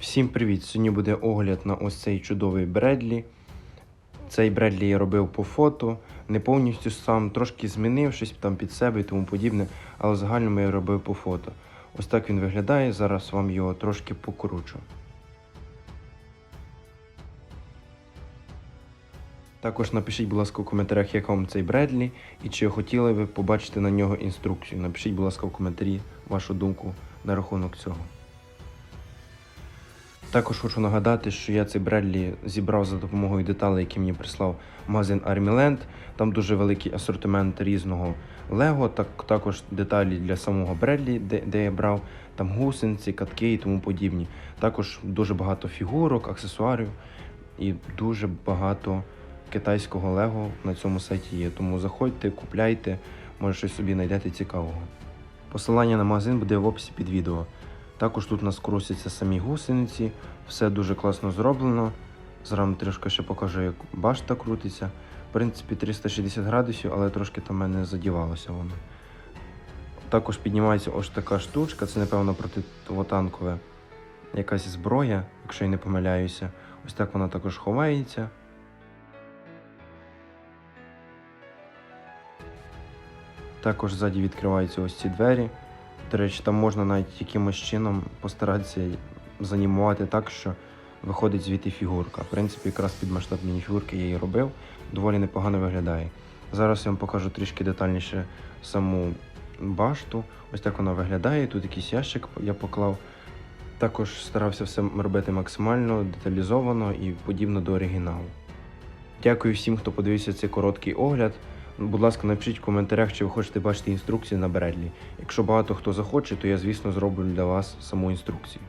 Всім привіт! Сьогодні буде огляд на ось цей чудовий Бредлі. Цей Бредлі я робив по фото, не повністю сам, трошки змінив щось там під себе і тому подібне, але в загальному я робив по фото. Ось так він виглядає. Зараз вам його трошки покручу. Також напишіть, будь ласка, в коментарях, як вам цей Бредлі, і чи хотіли ви побачити на нього інструкцію. Напишіть, будь ласка, в коментарі вашу думку на рахунок цього. Також хочу нагадати, що я цей Бредлі зібрав за допомогою деталей, які мені прислав магазин Armyland. Там дуже великий асортимент різного Лего, так, також деталі для самого Бредлі, де, де я брав, там гусениці, катки і тому подібні. Також дуже багато фігурок, аксесуарів і дуже багато китайського Лего на цьому сайті є. Тому заходьте, купляйте, може щось собі знайдете цікавого. Посилання на магазин буде в описі під відео. Також тут у нас крутяться самі гусениці, все дуже класно зроблено. Зараз вам трішки ще покажу, як башта крутиться. В принципі, 360 градусів, але трошки там мене задівалося воно. Також піднімається ось така штучка, це, напевно, протитанкова якась зброя, якщо я не помиляюся. Ось так вона також ховається. Також ззаді відкриваються ось ці двері. До речі, там можна навіть якимось чином постаратися занімувати так, що виходить звідти фігурка. В принципі, якраз під масштаб мініфігурки я її робив, доволі непогано виглядає. Зараз я вам покажу трішки детальніше саму башту. Ось так вона виглядає. Тут якийсь ящик я поклав. Також старався все робити максимально деталізовано і подібно до оригіналу. Дякую всім, хто подивився цей короткий огляд. Будь ласка, напишіть в коментарях, чи ви хочете бачити інструкції на Бредлі. Якщо багато хто захоче, то я, звісно, зроблю для вас саму інструкцію.